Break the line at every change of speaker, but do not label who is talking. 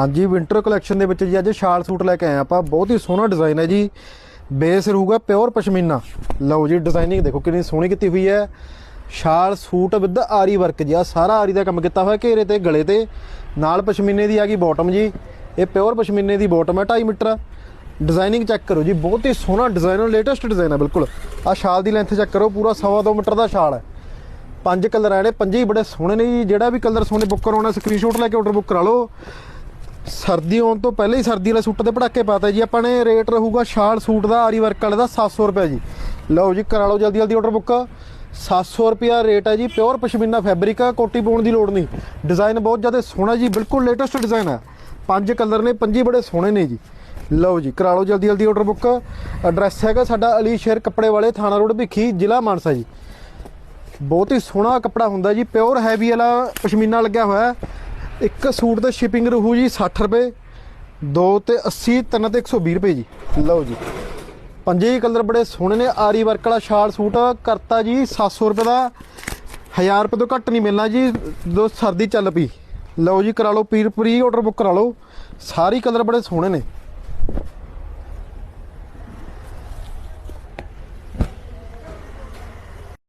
ਹਾਂਜੀ winter collection ਦੇ ਵਿੱਚ ਜੀ ਅੱਜ ਸ਼ਾਲ ਸੂਟ ਲੈ ਕੇ ਆਏ ਆਪਾਂ। ਬਹੁਤ ਹੀ ਸੋਹਣਾ ਡਿਜ਼ਾਈਨ ਹੈ ਜੀ। ਬੇਸ ਰਹੂਗਾ ਪਿਓਰ ਪਸ਼ਮੀਨਾ। ਲਓ ਜੀ ਡਿਜ਼ਾਈਨਿੰਗ ਦੇਖੋ ਕਿੰਨੀ ਸੋਹਣੀ ਕੀਤੀ ਹੋਈ ਹੈ। ਸ਼ਾਲ, ਸੂਟ ਵਿਦ ਆਰੀ ਵਰਕ ਜੀ। ਆ ਸਾਰਾ ਆਰੀ ਦਾ ਕੰਮ ਕੀਤਾ ਹੋਇਆ ਘੇਰੇ ਤੇ, ਗਲੇ ਤੇ। ਨਾਲ ਪਸ਼ਮੀਨੇ ਦੀ ਆ ਗਈ ਬਾਟਮ ਜੀ। ਇਹ ਪਿਓਰ ਪਸ਼ਮੀਨੇ ਦੀ ਬਾਟਮ ਹੈ 2.5 ਮੀਟਰ। ਡਿਜ਼ਾਈਨਿੰਗ ਚੈੱਕ ਕਰੋ ਜੀ। ਬਹੁਤ ਹੀ ਸੋਹਣਾ ਡਿਜ਼ਾਈਨ ਹੈ ਲੇਟੈਸਟ ਡਿਜ਼ਾਈਨ ਹੈ, ਬਿਲਕੁਲ। ਆ ਸ਼ਾਲ ਦੀ ਲੈਂਥ ਚੈੱਕ ਕਰੋ, ਪੂਰਾ ਸਵਾ ਦੋ ਮੀਟਰ ਦਾ ਸ਼ਾਲ ਹੈ। ਪੰਜ ਕਲਰ ਆਏ ਨੇ ਪੰਜੇ ਹੀ ਬੜੇ ਸੋਹਣੇ ਨੇ ਜੀ। ਜਿਹੜਾ ਵੀ ਕਲਰ ਸੋਹਣੇ ਬੁੱਕ ਕਰਾਉਣਾ ਸਕਰੀਨਸ਼ਾਟ ਲੈ ਕੇ ਆਰਡਰ ਬੁੱਕ ਕਰਾ ਲਓ। ਸਰਦੀ ਆਉਣ ਤੋਂ ਪਹਿਲਾਂ ਹੀ ਸਰਦੀ ਵਾਲੇ ਸੂਟ ਦੇ ਪਟਾਕੇ ਪਾਤਾ ਜੀ। ਆਪਾਂ ਨੇ ਰੇਟ ਰਹੂਗਾ ਸ਼ਾਲ ਸੂਟ ਦਾ, ਆਰੀ ਵਰਕ ਵਾਲੇ ਦਾ 700 ਰੁਪਏ ਜੀ। ਲਓ ਜੀ, ਕਰਾ ਲਓ ਜਲਦੀ ਜਲਦੀ ਆਰਡਰ ਬੁੱਕ 700 ਰੁਪਿਆ ਰੇਟ ਹੈ ਜੀ ਪਿਓਰ ਪਸ਼ਮੀਨਾ ਫੈਬਰਿਕ ਆ ਕੋਟੀ ਪਾਉਣ ਦੀ ਲੋੜ ਨਹੀਂ। ਡਿਜ਼ਾਈਨ ਬਹੁਤ ਜ਼ਿਆਦਾ ਸੋਹਣਾ ਜੀ, ਬਿਲਕੁਲ ਲੇਟੈਸਟ ਡਿਜ਼ਾਈਨ ਹੈ। ਪੰਜ ਕਲਰ ਨੇ, ਪੰਜੀ ਬੜੇ ਸੋਹਣੇ ਨੇ ਜੀ। ਲਓ ਜੀ, ਕਰਾ ਲਓ ਜਲਦੀ ਜਲਦੀ ਆਰਡਰ ਬੁੱਕ ਐਡਰੈਸ ਹੈਗਾ ਸਾਡਾ ਅਲੀ ਸ਼ੇਰ ਕੱਪੜੇ ਵਾਲੇ, ਥਾਣਾ ਰੋਡ ਭਿੱਖੀ, ਜ਼ਿਲ੍ਹਾ ਮਾਨਸਾ ਜੀ। ਬਹੁਤ ਹੀ ਸੋਹਣਾ ਕੱਪੜਾ ਹੁੰਦਾ ਜੀ ਪਿਓਰ ਹੈਵੀ ਵਾਲਾ ਪਸ਼ਮੀਨਾ ਲੱਗਿਆ ਹੋਇਆ ਇੱਕ ਸੂਟ ਤੇ ਸ਼ਿਪਿੰਗ ਰਹੂ ਜੀ 60 ਰੁਪਏ, ਦੋ ਤੇ 80 ਤਿੰਨ ਤੇ 120 ਰੁਪਏ ਜੀ। ਲਓ ਜੀ। ਪੰਜੇ ਹੀ ਕਲਰ ਬੜੇ ਸੋਹਣੇ ਨੇ, ਆਰੀ ਵਰਕ ਵਾਲਾ ਸ਼ਾਲ ਸੂਟ, ਕਰਤਾ ਜੀ 700 ਰੁਪਏ ਦਾ। 1000 ਰੁਪਏ ਤੋਂ ਘੱਟ ਨਹੀਂ ਮਿਲਣਾ ਜੀ ਦੋ ਸਰਦੀ ਚੱਲ ਪਈ। ਲਓ ਜੀ, ਕਰਾ ਲਓ ਪੀਰ ਪ੍ਰੀ ਆਰਡਰ ਬੁੱਕ ਕਰਾ ਲਓ। ਸਾਰੇ ਕਲਰ ਬੜੇ ਸੋਹਣੇ ਨੇ।